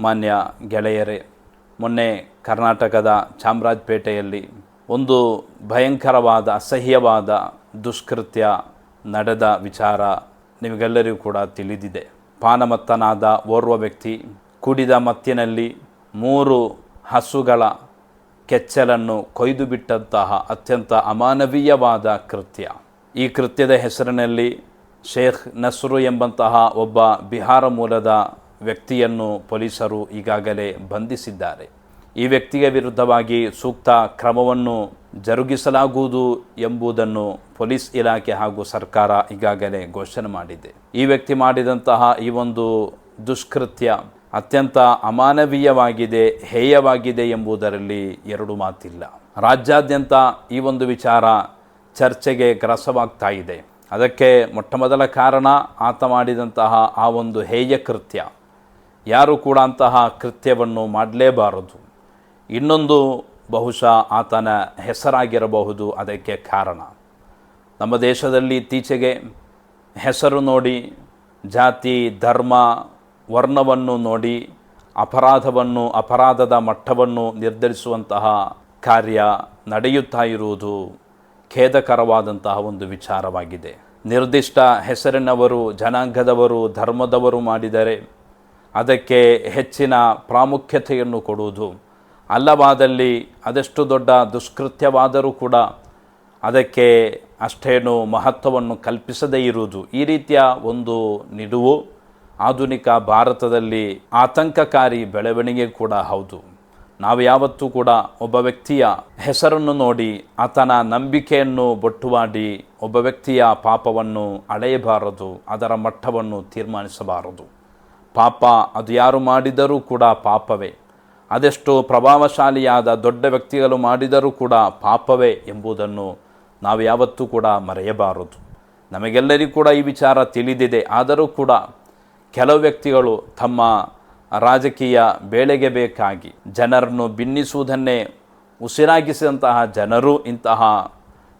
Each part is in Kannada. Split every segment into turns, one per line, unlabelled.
ಮಾನ್ಯ ಗೆಳೆಯರೇ, ಮೊನ್ನೆ ಕರ್ನಾಟಕದ ಚಾಮರಾಜಪೇಟೆಯಲ್ಲಿ ಒಂದು ಭಯಂಕರವಾದ, ಅಸಹ್ಯವಾದ ದುಷ್ಕೃತ್ಯ ನಡೆದ ವಿಚಾರ ನಿಮಗೆಲ್ಲರಿಗೂ ಕೂಡ ತಿಳಿದಿದೆ. ಪಾನಮತ್ತನಾದ ಓರ್ವ ವ್ಯಕ್ತಿ ಕುಡಿದ ಮತ್ತಿನಲ್ಲಿ ಮೂರು ಹಸುಗಳ ಕೆಚ್ಚಲನ್ನು ಕೊಯ್ದು ಬಿಟ್ಟಂತಹ ಅತ್ಯಂತ ಅಮಾನವೀಯವಾದ ಕೃತ್ಯ. ಈ ಕೃತ್ಯದ ಹೆಸರಿನಲ್ಲಿ ಶೇಖ್ ನಸ್ರು ಎಂಬಂತಹ ಒಬ್ಬ ಬಿಹಾರ ಮೂಲದ ವ್ಯಕ್ತಿಯನ್ನು ಪೊಲೀಸರು ಈಗಾಗಲೇ ಬಂಧಿಸಿದ್ದಾರೆ. ಈ ವ್ಯಕ್ತಿಯ ವಿರುದ್ಧವಾಗಿ ಸೂಕ್ತ ಕ್ರಮವನ್ನು ಜರುಗಿಸಲಾಗುವುದು ಎಂಬುದನ್ನು ಪೊಲೀಸ್ ಇಲಾಖೆ ಹಾಗೂ ಸರ್ಕಾರ ಈಗಾಗಲೇ ಘೋಷಣೆ ಮಾಡಿದೆ. ಈ ವ್ಯಕ್ತಿ ಮಾಡಿದಂತಹ ಈ ಒಂದು ದುಷ್ಕೃತ್ಯ ಅತ್ಯಂತ ಅಮಾನವೀಯವಾಗಿದೆ, ಹೇಯವಾಗಿದೆ ಎಂಬುದರಲ್ಲಿ ಎರಡು ಮಾತಿಲ್ಲ. ರಾಜ್ಯಾದ್ಯಂತ ಈ ಒಂದು ವಿಚಾರ ಚರ್ಚೆಗೆ ಗ್ರಾಸವಾಗ್ತಾ ಇದೆ. ಅದಕ್ಕೆ ಮೊಟ್ಟಮೊದಲ ಕಾರಣ ಆತ ಮಾಡಿದಂತಹ ಆ ಒಂದು ಹೇಯ ಕೃತ್ಯ. ಯಾರು ಕೂಡ ಅಂತಹ ಕೃತ್ಯವನ್ನು ಮಾಡಲೇಬಾರದು. ಇನ್ನೊಂದು ಬಹುಶಃ ಆತನ ಹೆಸರಾಗಿರಬಹುದು, ಅದಕ್ಕೆ ಕಾರಣ. ನಮ್ಮ ದೇಶದಲ್ಲಿ ಇತ್ತೀಚೆಗೆ ಹೆಸರು ನೋಡಿ, ಜಾತಿ, ಧರ್ಮ, ವರ್ಣವನ್ನು ನೋಡಿ, ಅಪರಾಧವನ್ನು, ಅಪರಾಧದ ಮಟ್ಟವನ್ನು ನಿರ್ಧರಿಸುವಂತಹ ಕಾರ್ಯ ನಡೆಯುತ್ತಾ ಇರುವುದು ಖೇದಕರವಾದಂತಹ ಒಂದು ವಿಚಾರವಾಗಿದೆ. ನಿರ್ದಿಷ್ಟ ಹೆಸರಿನವರು, ಜನಾಂಗದವರು, ಧರ್ಮದವರು ಮಾಡಿದರೆ ಅದಕ್ಕೆ ಹೆಚ್ಚಿನ ಪ್ರಾಮುಖ್ಯತೆಯನ್ನು ಕೊಡುವುದು. ಅಲ್ಲವಾದಲ್ಲಿ ಅದೆಷ್ಟು ದೊಡ್ಡ ದುಷ್ಕೃತ್ಯವಾದರೂ ಕೂಡ ಅದಕ್ಕೆ ಅಷ್ಟೇನು ಮಹತ್ವವನ್ನು ಕಲ್ಪಿಸದೇ ಇರುವುದು. ಈ ರೀತಿಯ ಒಂದು ನಿಡುವು ಆಧುನಿಕ ಭಾರತದಲ್ಲಿ ಆತಂಕಕಾರಿ ಬೆಳವಣಿಗೆ ಕೂಡ ಹೌದು. ನಾವು ಯಾವತ್ತೂ ಕೂಡ ಒಬ್ಬ ವ್ಯಕ್ತಿಯ ಹೆಸರನ್ನು ನೋಡಿ ಆತನ ನಂಬಿಕೆಯನ್ನು ಬೊಟ್ಟುವಾಡಿ ಒಬ್ಬ ವ್ಯಕ್ತಿಯ ಪಾಪವನ್ನು ಅಳೆಯಬಾರದು, ಅದರ ಮಟ್ಟವನ್ನು ತೀರ್ಮಾನಿಸಬಾರದು. ಪಾಪ ಅದು ಯಾರು ಮಾಡಿದರೂ ಕೂಡ ಪಾಪವೇ. ಅದೆಷ್ಟು ಪ್ರಭಾವಶಾಲಿಯಾದ ದೊಡ್ಡ ವ್ಯಕ್ತಿಗಳು ಮಾಡಿದರೂ ಕೂಡ ಪಾಪವೇ ಎಂಬುದನ್ನು ನಾವು ಯಾವತ್ತೂ ಕೂಡ ಮರೆಯಬಾರದು. ನಮಗೆಲ್ಲರಿಗೂ ಕೂಡ ಈ ವಿಚಾರ ತಿಳಿದಿದೆ. ಆದರೂ ಕೂಡ ಕೆಲವು ವ್ಯಕ್ತಿಗಳು ತಮ್ಮ ರಾಜಕೀಯ ಬೇಳೆಗೆ ಬೇಕಾಗಿ ಜನರನ್ನು ಭಿನ್ನಿಸುವುದನ್ನೇ ಉಸಿರಾಗಿಸಿದಂತಹ ಜನರು ಇಂತಹ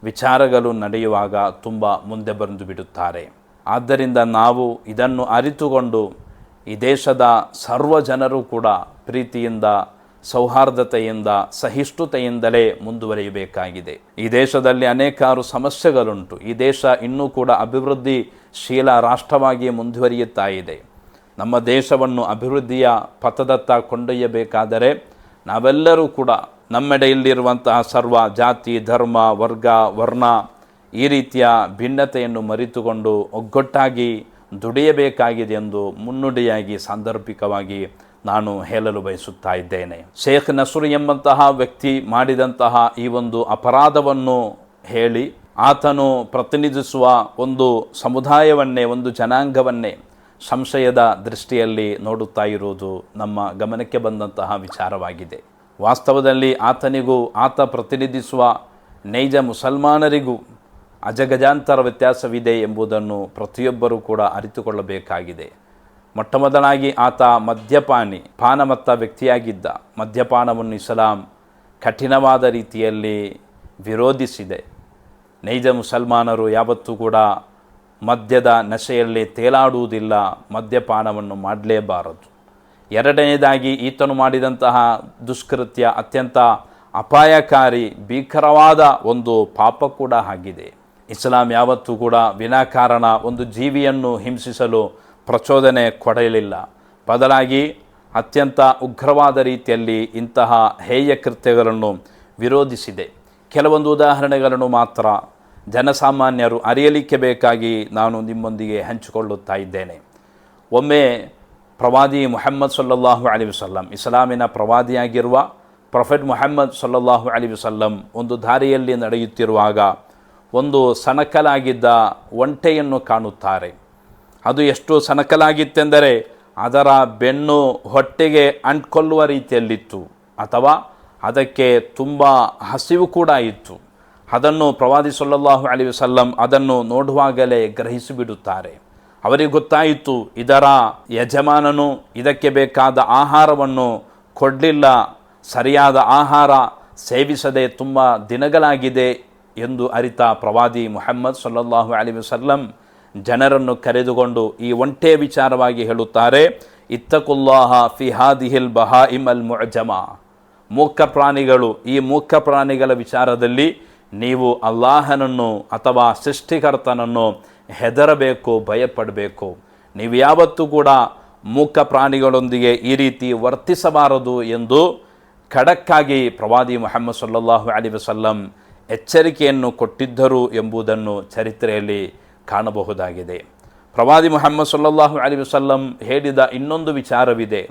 ವಿಚಾರಗಳು ನಡೆಯುವಾಗ ತುಂಬ ಮುಂದೆ ಬಂದು ಬಿಡುತ್ತಾರೆ. ಆದ್ದರಿಂದ ನಾವು ಇದನ್ನು ಅರಿತುಕೊಂಡು ಈ ದೇಶದ ಸರ್ವ ಜನರು ಕೂಡ ಪ್ರೀತಿಯಿಂದ, ಸೌಹಾರ್ದತೆಯಿಂದ, ಸಹಿಷ್ಣುತೆಯಿಂದಲೇ ಮುಂದುವರಿಯಬೇಕಾಗಿದೆ. ಈ ದೇಶದಲ್ಲಿ ಅನೇಕಾರು ಸಮಸ್ಯೆಗಳುಂಟು. ಈ ದೇಶ ಇನ್ನೂ ಕೂಡ ಅಭಿವೃದ್ಧಿಶೀಲ ರಾಷ್ಟ್ರವಾಗಿ ಮುಂದುವರಿಯುತ್ತಾ ಇದೆ. ನಮ್ಮ ದೇಶವನ್ನು ಅಭಿವೃದ್ಧಿಯ ಪಥದತ್ತ ಕೊಂಡೊಯ್ಯಬೇಕಾದರೆ ನಾವೆಲ್ಲರೂ ಕೂಡ ನಮ್ಮೆಡೆಯಲ್ಲಿರುವಂತಹ ಸರ್ವ ಜಾತಿ, ಧರ್ಮ, ವರ್ಗ, ವರ್ಣ ಈ ರೀತಿಯ ಭಿನ್ನತೆಯನ್ನು ಮರೆತುಕೊಂಡು ಒಗ್ಗಟ್ಟಾಗಿ ದುಡಿಯಬೇಕಾಗಿದೆ ಎಂದು ಮುನ್ನುಡಿಯಾಗಿ, ಸಾಂದರ್ಭಿಕವಾಗಿ ನಾನು ಹೇಳಲು ಬಯಸುತ್ತಾ ಇದ್ದೇನೆ. ಶೇಖ್ ನಸುರು ಎಂಬಂತಹ ವ್ಯಕ್ತಿ ಮಾಡಿದಂತಹ ಈ ಒಂದು ಅಪರಾಧವನ್ನು ಹೇಳಿ, ಆತನು ಪ್ರತಿನಿಧಿಸುವ ಒಂದು ಸಮುದಾಯವನ್ನೇ, ಒಂದು ಜನಾಂಗವನ್ನೇ ಸಂಶಯದ ದೃಷ್ಟಿಯಲ್ಲಿ ನೋಡುತ್ತಾ ಇರುವುದು ನಮ್ಮ ಗಮನಕ್ಕೆ ಬಂದಂತಹ ವಿಚಾರವಾಗಿದೆ. ವಾಸ್ತವದಲ್ಲಿ ಆತನಿಗೂ, ಆತ ಪ್ರತಿನಿಧಿಸುವ ನೈಜ ಮುಸಲ್ಮಾನರಿಗೂ ಅಜಗಜಾಂತರ ವ್ಯತ್ಯಾಸವಿದೆ ಎಂಬುದನ್ನು ಪ್ರತಿಯೊಬ್ಬರೂ ಕೂಡ ಅರಿತುಕೊಳ್ಳಬೇಕಾಗಿದೆ. ಮೊಟ್ಟಮೊದಲಾಗಿ ಆತ ಮದ್ಯಪಾನಿ, ಪಾನಮತ್ತ ವ್ಯಕ್ತಿಯಾಗಿದ್ದ. ಮದ್ಯಪಾನವನ್ನು ಇಸ್ಲಾಂ ಕಠಿಣವಾದ ರೀತಿಯಲ್ಲಿ ವಿರೋಧಿಸಿದೆ. ನೈಜ ಮುಸಲ್ಮಾನರು ಯಾವತ್ತೂ ಕೂಡ ಮದ್ಯದ ನಶೆಯಲ್ಲಿ ತೇಲಾಡುವುದಿಲ್ಲ, ಮದ್ಯಪಾನವನ್ನು ಮಾಡಲೇಬಾರದು. ಎರಡನೇದಾಗಿ, ಈತನು ಮಾಡಿದಂತಹ ದುಷ್ಕೃತ್ಯ ಅತ್ಯಂತ ಅಪಾಯಕಾರಿ, ಭೀಕರವಾದ ಒಂದು ಪಾಪ ಕೂಡ ಆಗಿದೆ. ಇಸ್ಲಾಂ ಯಾವತ್ತೂ ಕೂಡ ವಿನಾಕಾರಣ ಒಂದು ಜೀವಿಯನ್ನು ಹಿಂಸಿಸಲು ಪ್ರಚೋದನೆ ಕೊಡಲಿಲ್ಲ. ಬದಲಾಗಿ ಅತ್ಯಂತ ಉಗ್ರವಾದ ರೀತಿಯಲ್ಲಿ ಇಂತಹ ಹೇಯ ಕೃತ್ಯಗಳನ್ನು ವಿರೋಧಿಸಿದೆ. ಕೆಲವೊಂದು ಉದಾಹರಣೆಗಳನ್ನು ಮಾತ್ರ ಜನಸಾಮಾನ್ಯರು ಅರಿಯಲಿಕ್ಕೆ ಬೇಕಾಗಿ ನಾನು ನಿಮ್ಮೊಂದಿಗೆ ಹಂಚಿಕೊಳ್ಳುತ್ತಾ ಇದ್ದೇನೆ. ಒಮ್ಮೆ ಪ್ರವಾದಿ ಮೊಹಮ್ಮದ್ ಸಲ್ಲಲ್ಲಾಹು ಅಲಿ ವಸಲ್ಲಂ, ಇಸ್ಲಾಮಿನ ಪ್ರವಾದಿಯಾಗಿರುವ ಪ್ರೊಫೆಟ್ ಮೊಹಮ್ಮದ್ ಸಲ್ಲಲ್ಲಾಹು ಅಲಿ ವಸಲ್ಲಂ ಒಂದು ದಾರಿಯಲ್ಲಿ ನಡೆಯುತ್ತಿರುವಾಗ ಒಂದು ಸಣಕಲಾಗಿದ್ದ ಒಂಟೆಯನ್ನು ಕಾಣುತ್ತಾರೆ. ಅದು ಎಷ್ಟು ಸಣಕಲಾಗಿತ್ತೆಂದರೆ ಅದರ ಬೆನ್ನು ಹೊಟ್ಟೆಗೆ ಅಂಟ್ಕೊಳ್ಳುವ ರೀತಿಯಲ್ಲಿತ್ತು. ಅಥವಾ ಅದಕ್ಕೆ ತುಂಬ ಹಸಿವು ಕೂಡ ಇತ್ತು. ಅದನ್ನು ಪ್ರವಾದಿ ಸಲ್ಲಲ್ಲಾಹು ಅಲಿ ವಸಲ್ಲಂ ಅದನ್ನು ನೋಡುವಾಗಲೇ ಗ್ರಹಿಸಿಬಿಡುತ್ತಾರೆ ಅವರಿಗೆ ಗೊತ್ತಾಯಿತು, ಇದರ ಯಜಮಾನನು ಇದಕ್ಕೆ ಬೇಕಾದ ಆಹಾರವನ್ನು ಕೊಡಲಿಲ್ಲ. ಸರಿಯಾದ ಆಹಾರ ಸೇವಿಸದೆ ತುಂಬ ದಿನಗಳಾಗಿದೆ ಎಂದು ಅರಿತ ಪ್ರವಾದಿ ಮುಹಮ್ಮದ್ ಸಲ್ಲಲ್ಲಾಹು ಅಲಿ ವಸಲ್ಲಂ ಜನರನ್ನು ಕರೆದುಕೊಂಡು ಈ ಒಂಟೆ ವಿಚಾರವಾಗಿ ಹೇಳುತ್ತಾರೆ, ಇತ್ತಕುಲ್ಲಾಹ ಫಿಹಾದಿಹಿಲ್ ಬಹಾ ಇಮ್ ಅಲ್ ಮುಅಜಮ. ಮೂಕ ಪ್ರಾಣಿಗಳು, ಈ ಮೂಕ ಪ್ರಾಣಿಗಳ ವಿಚಾರದಲ್ಲಿ ನೀವು ಅಲ್ಲಾಹನನ್ನು ಅಥವಾ ಸೃಷ್ಟಿಕರ್ತನನ್ನು ಹೆದರಬೇಕು, ಭಯಪಡಬೇಕು. ನೀವು ಯಾವತ್ತೂ ಕೂಡ ಮೂಕ ಪ್ರಾಣಿಗಳೊಂದಿಗೆ ಈ ರೀತಿ ವರ್ತಿಸಬಾರದು ಎಂದು ಖಡಕ್ಕಾಗಿ ಪ್ರವಾದಿ ಮೊಹಮ್ಮದ್ ಸಲ್ಲಲ್ಲಾಹು ಅಲಿ ವಸಲ್ಲಂ ಎಚ್ಚರಿಕೆಯನ್ನು ಕೊಟ್ಟಿದ್ದರು ಎಂಬುದನ್ನು ಚರಿತ್ರೆಯಲ್ಲಿ ಕಾಣಬಹುದಾಗಿದೆ. ಪ್ರವಾದಿ ಮೊಹಮ್ಮದ್ ಸಲ್ಲಲ್ಲಾಹು ಅಲಿ ವಸಲ್ಲಂ ಹೇಳಿದ ಇನ್ನೊಂದು ವಿಚಾರವಿದೆ.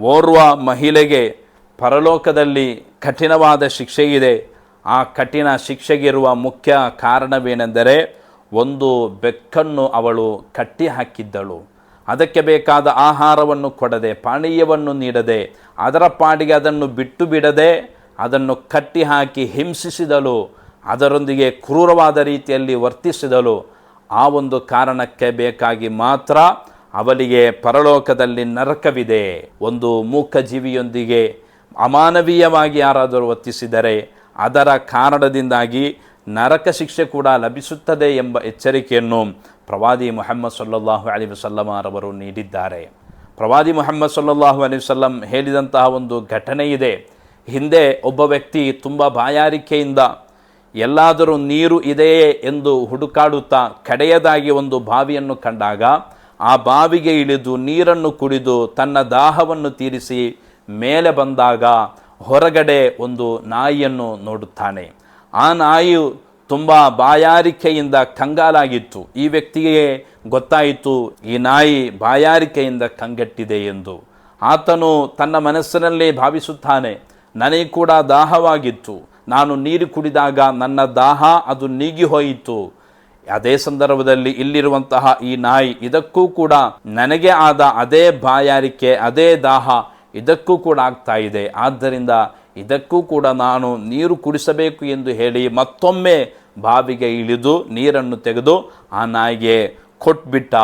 ಓರ್ವ ಮಹಿಳೆಗೆ ಪರಲೋಕದಲ್ಲಿ ಕಠಿಣವಾದ ಶಿಕ್ಷೆಯಿದೆ. ಆ ಕಠಿಣ ಶಿಕ್ಷೆಗಿರುವ ಮುಖ್ಯ ಕಾರಣವೇನೆಂದರೆ ಒಂದು ಬೆಕ್ಕನ್ನು ಅವಳು ಕಟ್ಟಿ ಹಾಕಿದ್ದಳು. ಅದಕ್ಕೆ ಬೇಕಾದ ಆಹಾರವನ್ನು ಕೊಡದೆ ಪಾನೀಯವನ್ನು ನೀಡದೆ ಅದರ ಪಾಡಿಗೆ ಅದನ್ನು ಬಿಟ್ಟು ಬಿಡದೆ ಅದನ್ನು ಕಟ್ಟಿ ಹಾಕಿ ಹಿಂಸಿಸಿದಳು ಅದರೊಂದಿಗೆ ಕ್ರೂರವಾದ ರೀತಿಯಲ್ಲಿ ವರ್ತಿಸಿದಳು ಆ ಒಂದು ಕಾರಣಕ್ಕೆ ಬೇಕಾಗಿ ಮಾತ್ರ ಅವಳಿಗೆ ಪರಲೋಕದಲ್ಲಿ ನರಕವಿದೆ. ಒಂದು ಮೂಕ ಜೀವಿಯೊಂದಿಗೆ ಅಮಾನವೀಯವಾಗಿ ಯಾರಾದರೂ ವರ್ತಿಸಿದರೆ, ಅದರ ಕಾರಣದಿಂದಾಗಿ ನರಕ ಶಿಕ್ಷೆ ಕೂಡ ಲಭಿಸುತ್ತದೆ ಎಂಬ ಎಚ್ಚರಿಕೆಯನ್ನು ಪ್ರವಾದಿ ಮೊಹಮ್ಮದ್ ಸಲ್ಲಲ್ಲಾಹು ಅಲಿ ವಸಲ್ಲಮರವರು ನೀಡಿದ್ದಾರೆ. ಪ್ರವಾದಿ ಮೊಹಮ್ಮದ್ ಸಲ್ಲಲ್ಲಾಹು ಅಲಿ ವಸಲ್ಲಂ ಹೇಳಿದಂತಹ ಒಂದು ಘಟನೆ ಇದೆ. ಹಿಂದೆ ಒಬ್ಬ ವ್ಯಕ್ತಿ ತುಂಬ ಬಾಯಾರಿಕೆಯಿಂದ ಎಲ್ಲಾದರೂ ನೀರು ಇದೆಯೇ ಎಂದು ಹುಡುಕಾಡುತ್ತಾ ಕಡೆಯದಾಗಿ ಒಂದು ಬಾವಿಯನ್ನು ಕಂಡಾಗ ಆ ಬಾವಿಗೆ ಇಳಿದು ನೀರನ್ನು ಕುಡಿದು ತನ್ನ ದಾಹವನ್ನು ತೀರಿಸಿ ಮೇಲೆ ಬಂದಾಗ ಹೊರಗಡೆ ಒಂದು ನಾಯಿಯನ್ನು ನೋಡುತ್ತಾನೆ. ಆ ನಾಯಿಯು ತುಂಬ ಬಾಯಾರಿಕೆಯಿಂದ ಕಂಗಾಲಾಗಿತ್ತು. ಈ ವ್ಯಕ್ತಿಗೆ ಗೊತ್ತಾಯಿತು, ಈ ನಾಯಿ ಬಾಯಾರಿಕೆಯಿಂದ ಕಂಗೆಟ್ಟಿದೆ ಎಂದು. ಆತನು ತನ್ನ ಮನಸ್ಸಿನಲ್ಲಿ ಭಾವಿಸುತ್ತಾನೆ ನನಗೆ ಕೂಡ ದಾಹವಾಗಿತ್ತು. ನಾನು ನೀರು ಕುಡಿದಾಗ ನನ್ನ ದಾಹ ಅದು ನೀಗಿ ಹೋಯಿತು. ಅದೇ ಸಂದರ್ಭದಲ್ಲಿ ಇಲ್ಲಿರುವಂತಹ ಈ ನಾಯಿ ಇದಕ್ಕೂ ಕೂಡ ನನಗೆ ಆದ ಅದೇ ಬಾಯಾರಿಕೆ, ಅದೇ ದಾಹ ಇದಕ್ಕೂ ಕೂಡ ಆಗ್ತಾ ಇದೆ. ಆದ್ದರಿಂದ ಇದಕ್ಕೂ ಕೂಡ ನಾನು ನೀರು ಕುಡಿಸಬೇಕು ಎಂದು ಹೇಳಿ ಮತ್ತೊಮ್ಮೆ ಬಾವಿಗೆ ಇಳಿದು ನೀರನ್ನು ತೆಗೆದು ಆ ನಾಯಿಗೆ ಕೊಟ್ಬಿಟ್ಟ.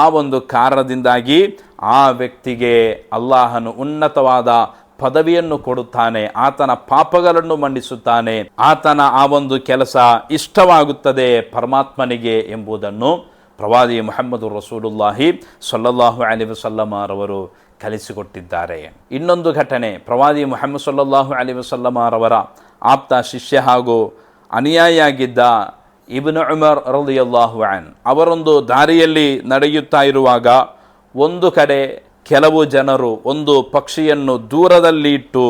ಆ ಒಂದು ಕಾರಣದಿಂದಾಗಿ ಆ ವ್ಯಕ್ತಿಗೆ ಅಲ್ಲಾಹನು ಉನ್ನತವಾದ ಪದವಿಯನ್ನು ಕೊಡುತ್ತಾನೆ, ಆತನ ಪಾಪಗಳನ್ನು ಮಂಡಿಸುತ್ತಾನೆ, ಆತನ ಆ ಒಂದು ಕೆಲಸ ಇಷ್ಟವಾಗುತ್ತದೆ ಪರಮಾತ್ಮನಿಗೆ ಎಂಬುದನ್ನು ಪ್ರವಾದಿ ಮೊಹಮ್ಮದು ರಸೂಲುಲ್ಲಾಹಿ ಸಲ್ಲಲ್ಲಾಹು ಅಲಿ ವಸಲ್ಲಮರವರು ಕಲಿಸಿಕೊಟ್ಟಿದ್ದಾರೆ. ಇನ್ನೊಂದು ಘಟನೆ, ಪ್ರವಾದಿ ಮೊಹಮ್ಮದ್ ಸಲ್ಲಲ್ಲಾಹು ಅಲಿ ವಸಲ್ಲಮರವರ ಆಪ್ತ ಶಿಷ್ಯ ಹಾಗೂ ಅನುಯಾಯಿಯಾಗಿದ್ದ ಇಬ್ನ ಉಮರ್ ರಲಿಯಲ್ಲಾಹು ಅನ್, ಅವರೊಂದು ದಾರಿಯಲ್ಲಿ ನಡೆಯುತ್ತಾ ಇರುವಾಗ ಒಂದು ಕಡೆ ಕೆಲವು ಜನರು ಒಂದು ಪಕ್ಷಿಯನ್ನು ದೂರದಲ್ಲಿ ಇಟ್ಟು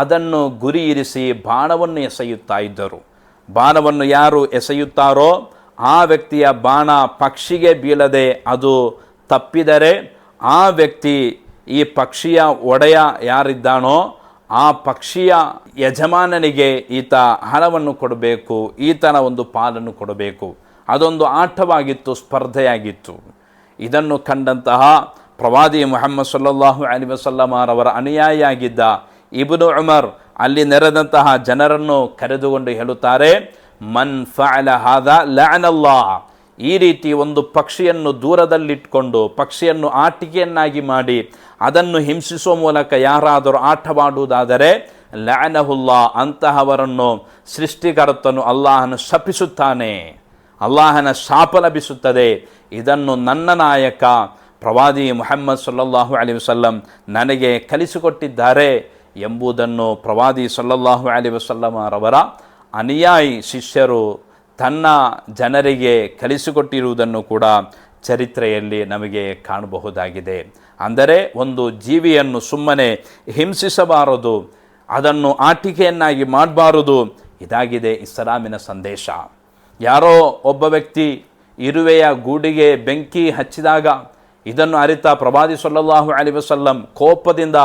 ಅದನ್ನು ಗುರಿ ಇರಿಸಿ ಬಾಣವನ್ನು ಎಸೆಯುತ್ತಾ ಇದ್ದರು. ಬಾಣವನ್ನು ಯಾರು ಎಸೆಯುತ್ತಾರೋ ಆ ವ್ಯಕ್ತಿಯ ಬಾಣ ಪಕ್ಷಿಗೆ ಬೀಳದೆ ಅದು ತಪ್ಪಿದರೆ ಆ ವ್ಯಕ್ತಿ ಈ ಪಕ್ಷಿಯ ಒಡೆಯ ಯಾರಿದ್ದಾನೋ ಆ ಪಕ್ಷಿಯ ಯಜಮಾನನಿಗೆ ಈತ ಹಣವನ್ನು ಕೊಡಬೇಕು, ಈತನ ಒಂದು ಪಾಲನ್ನು ಕೊಡಬೇಕು. ಅದೊಂದು ಆಟವಾಗಿತ್ತು, ಸ್ಪರ್ಧೆಯಾಗಿತ್ತು. ಇದನ್ನು ಕಂಡಂತಹ ಪ್ರವಾದಿ ಮೊಹಮ್ಮದ್ ಸಲ್ಲಲ್ಲಾಹು ಅಲಿ ವಸಲ್ಲಮರವರ ಅನುಯಾಯಿಯಾಗಿದ್ದ ಇಬ್ನು ಉಮರ್ ಅಲ್ಲಿ ನೆರೆದಂತಹ ಜನರನ್ನು ಕರೆದುಕೊಂಡು ಹೇಳುತ್ತಾರೆ, ಮನ್ ಫಲ ಹಾದ ಲಅನಲ್ಲಾ ಈ ರೀತಿ ಒಂದು ಪಕ್ಷಿಯನ್ನು ದೂರದಲ್ಲಿಟ್ಕೊಂಡು ಪಕ್ಷಿಯನ್ನು ಆಟಿಕೆಯನ್ನಾಗಿ ಮಾಡಿ ಅದನ್ನು ಹಿಂಸಿಸುವ ಮೂಲಕ ಯಾರಾದರೂ ಆಟವಾಡುವುದಾದರೆ ಲಅನಹುಲ್ಲಾ ಅಂತಹವರನ್ನು ಸೃಷ್ಟಿಕರ್ತನು ಅಲ್ಲಾಹನು ಶಪಿಸುತ್ತಾನೆ. ಅಲ್ಲಾಹನ ಶಾಪ ಲಭಿಸುತ್ತದೆ. ಇದನ್ನು ನನ್ನ ನಾಯಕ ಪ್ರವಾದಿ ಮುಹಮ್ಮದ್ ಸಲ್ಲಲ್ಲಾಹು ಅಲಿ ವಸಲ್ಲಂ ನನಗೆ ಕಲಿಸಿಕೊಟ್ಟಿದ್ದಾರೆ ಎಂಬುದನ್ನು ಪ್ರವಾದಿ ಸಲ್ಲಲ್ಲಾಹು ಅಲಿ ವಸಲ್ಲಮರವರ ಅನುಯಾಯಿ ಶಿಷ್ಯರು ತನ್ನ ಜನರಿಗೆ ಕಲಿಸಿಕೊಟ್ಟಿರುವುದನ್ನು ಕೂಡ ಚರಿತ್ರೆಯಲ್ಲಿ ನಮಗೆ ಕಾಣಬಹುದಾಗಿದೆ. ಅಂದರೆ ಒಂದು ಜೀವಿಯನ್ನು ಸುಮ್ಮನೆ ಹಿಂಸಿಸಬಾರದು, ಅದನ್ನು ಆಟಿಕೆಯನ್ನಾಗಿ ಮಾಡಬಾರದು, ಇದಾಗಿದೆ ಇಸ್ಲಾಮಿನ ಸಂದೇಶ. ಯಾರೋ ಒಬ್ಬ ವ್ಯಕ್ತಿ ಇರುವೆಯ ಗೂಡಿಗೆ ಬೆಂಕಿ ಹಚ್ಚಿದಾಗ ಇದನ್ನು ಅರಿತ ಪ್ರವಾದಿ ಸಲ್ಲಲ್ಲಾಹು ಅಲಿ ವಸಲ್ಲಂ ಕೋಪದಿಂದ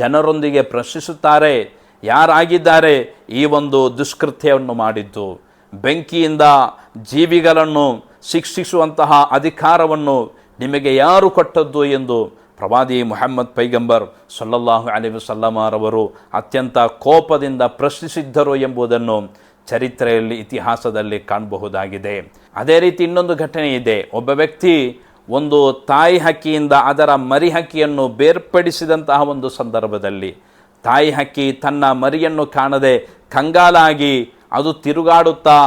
ಜನರೊಂದಿಗೆ ಪ್ರಶ್ನಿಸುತ್ತಾರೆ, ಯಾರಾಗಿದ್ದಾರೆ? ಈ ಒಂದು ದುಷ್ಕೃತ್ಯವನ್ನು ಮಾಡಿದ್ದು. ಬೆಂಕಿಯಿಂದ ಜೀವಿಗಳನ್ನು ಶಿಕ್ಷಿಸುವಂತಹ ಅಧಿಕಾರವನ್ನು ನಿಮಗೆ ಯಾರು ಕೊಟ್ಟದ್ದು ಎಂದು ಪ್ರವಾದಿ ಮೊಹಮ್ಮದ್ ಪೈಗಂಬರ್ ಸಲ್ಲಲ್ಲಾಹು ಅಲಿ ವಸಲ್ಲಮರವರು ಅತ್ಯಂತ ಕೋಪದಿಂದ ಪ್ರಶ್ನಿಸಿದ್ದರು ಎಂಬುದನ್ನು ಚರಿತ್ರೆಯಲ್ಲಿ ಇತಿಹಾಸದಲ್ಲಿ ಕಾಣಬಹುದಾಗಿದೆ. ಅದೇ ರೀತಿ ಇನ್ನೊಂದು ಘಟನೆ ಇದೆ. ಒಬ್ಬ ವ್ಯಕ್ತಿ ಒಂದು ತಾಯಿ ಹಕ್ಕಿಯಿಂದ ಅದರ ಮರಿ ಹಕ್ಕಿಯನ್ನು ಬೇರ್ಪಡಿಸಿದಂತಹ ಒಂದು ಸಂದರ್ಭದಲ್ಲಿ ತಾಯಿ ಹಕ್ಕಿ ತನ್ನ ಮರಿಯನ್ನು ಕಾಣದೆ ಕಂಗಾಲಾಗಿ ಅದು ತಿರುಗಾಡುತ್ತಾ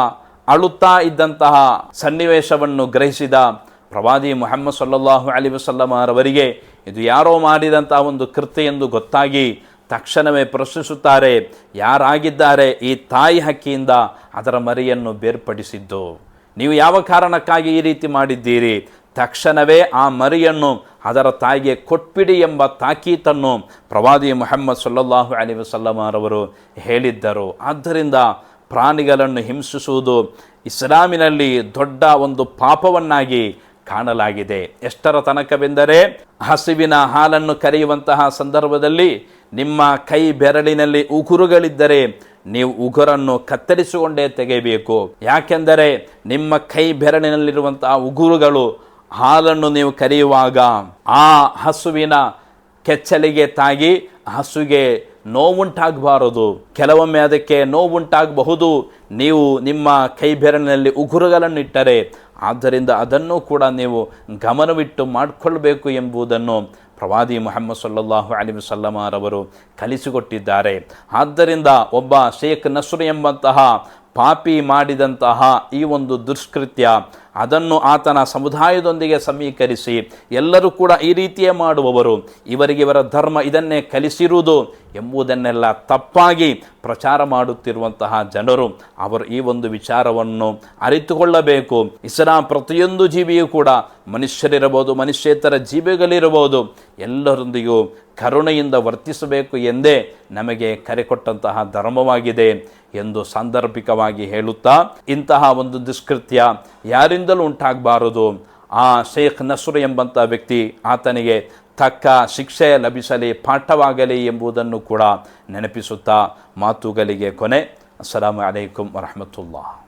ಅಳುತ್ತಾ ಇದ್ದಂತಹ ಸನ್ನಿವೇಶವನ್ನು ಗ್ರಹಿಸಿದ ಪ್ರವಾದಿ ಮೊಹಮ್ಮದ್ ಸಲ್ಲಲ್ಲಾಹು ಅಲಿ ವಸಲ್ಲಮರವರಿಗೆ, ಇದು ಯಾರೋ ಮಾಡಿದಂತಹ ಒಂದು ಕೃತ್ಯ ಎಂದು ಗೊತ್ತಾಗಿ ತಕ್ಷಣವೇ ಪ್ರಶ್ನಿಸುತ್ತಾರೆ, ಯಾರಾಗಿದ್ದಾರೆ ಈ ತಾಯಿ ಹಕ್ಕಿಯಿಂದ ಅದರ ಮರಿಯನ್ನು ಬೇರ್ಪಡಿಸಿದ್ದು? ನೀವು ಯಾವ ಕಾರಣಕ್ಕಾಗಿ ಈ ರೀತಿ ಮಾಡಿದ್ದೀರಿ? ತಕ್ಷಣವೇ ಆ ಮರಿಯನ್ನು ಅದರ ತಾಯಿಗೆ ಕೊಟ್ಬಿಡಿ ಎಂಬ ತಾಕೀತನ್ನು ಪ್ರವಾದಿ ಮೊಹಮ್ಮದ್ ಸಲ್ಲಲ್ಲಾಹು ಅಲಿ ವಸಲ್ಲಮರವರು ಹೇಳಿದ್ದರು. ಆದ್ದರಿಂದ ಪ್ರಾಣಿಗಳನ್ನು ಹಿಂಸಿಸುವುದು ಇಸ್ಲಾಮಿನಲ್ಲಿ ದೊಡ್ಡ ಒಂದು ಪಾಪವನ್ನಾಗಿ ಕಾಣಲಾಗಿದೆ. ಎಷ್ಟರ ತನಕವೆಂದರೆ ಹಸಿವಿನ ಹಾಲನ್ನು ಕರೆಯುವಂತಹ ಸಂದರ್ಭದಲ್ಲಿ ನಿಮ್ಮ ಕೈ ಬೆರಳಿನಲ್ಲಿ ಉಗುರುಗಳಿದ್ದರೆ ನೀವು ಉಗುರನ್ನು ಕತ್ತರಿಸಿಕೊಂಡೇ ತೆಗೆಯಬೇಕು. ಯಾಕೆಂದರೆ ನಿಮ್ಮ ಕೈ ಬೆರಳಿನಲ್ಲಿರುವಂತಹ ಉಗುರುಗಳು ಹಾಲನ್ನು ನೀವು ಕರೆಯುವಾಗ ಆ ಹಸುವಿನ ಕೆಚ್ಚಲಿಗೆ ತಾಗಿ ಹಸುಗೆ ನೋವುಂಟಾಗಬಾರದು. ಕೆಲವೊಮ್ಮೆ ಅದಕ್ಕೆ ನೋವುಂಟಾಗಬಹುದು. ನೀವು ನಿಮ್ಮ ಕೈ ಬೆರಳಿನಲ್ಲಿ ಉಗುರುಗಳನ್ನು ಇಟ್ಟರೆ ಆದ್ದರಿಂದ ಅದನ್ನು ಕೂಡ ನೀವು ಗಮನವಿಟ್ಟು ಮಾಡಿಕೊಳ್ಬೇಕು ಎಂಬುದನ್ನು ಪ್ರವಾದಿ ಮೊಹಮ್ಮದ್ ಸಲ್ಲಲ್ಲಾಹು ಅಲಿ ವಸಲ್ಲಮರವರು ಕಲಿಸಿಕೊಟ್ಟಿದ್ದಾರೆ. ಆದ್ದರಿಂದ ಒಬ್ಬ ಶೇಖ್ ನಸ್ರು ಎಂಬಂತಹ ಪಾಪಿ ಮಾಡಿದಂತಹ ಈ ಒಂದು ದುಷ್ಕೃತ್ಯ, ಅದನ್ನು ಆತನ ಸಮುದಾಯದೊಂದಿಗೆ ಸಮೀಕರಿಸಿ ಎಲ್ಲರೂ ಕೂಡ ಈ ರೀತಿಯೇ ಮಾಡುವವರು. ಇವರಿಗೆ ಇವರ ಧರ್ಮ ಇದನ್ನೇ ಕಲಿಸಿರುವುದು ಎಂಬುದನ್ನೆಲ್ಲ ತಪ್ಪಾಗಿ ಪ್ರಚಾರ ಮಾಡುತ್ತಿರುವಂತಹ ಜನರು. ಅವರು ಈ ಒಂದು ವಿಚಾರವನ್ನು ಅರಿತುಕೊಳ್ಳಬೇಕು. ಇಸ್ಲಾಂ ಪ್ರತಿಯೊಂದು ಜೀವಿಯೂ ಕೂಡ ಮನುಷ್ಯರಿರಬಹುದು, ಮನುಷ್ಯೇತರ ಜೀವಿಗಳಿರಬಹುದು. ಎಲ್ಲರೊಂದಿಗೂ ಕರುಣೆಯಿಂದ ವರ್ತಿಸಬೇಕು ಎಂದೇ ನಮಗೆ ಕರೆ ಕೊಟ್ಟಂತಹ ಧರ್ಮವಾಗಿದೆ ಎಂದು ಸಾಂದರ್ಭಿಕವಾಗಿ ಹೇಳುತ್ತಾ ಇಂತಹ ಒಂದು ದುಷ್ಕೃತ್ಯ ಯಾರಿಂದಲೂ ಉಂಟಾಗಬಾರದು. ಆ ಶೇಖ್ ನಸ್ರು ಎಂಬಂಥ ವ್ಯಕ್ತಿ ಆತನಿಗೆ ತಕ್ಕ ಶಿಕ್ಷೆ ಲಭಿಸಲಿ, ಪಾಠವಾಗಲಿ ಎಂಬುದನ್ನು ಕೂಡ ನೆನಪಿಸುತ್ತಾ ಮಾತುಗಳಿಗೆ ಕೊನೆ. ಅಸ್ಸಲಾಮು ಅಲೈಕುಮ್ ವರಹಮತುಲ್ಲಾ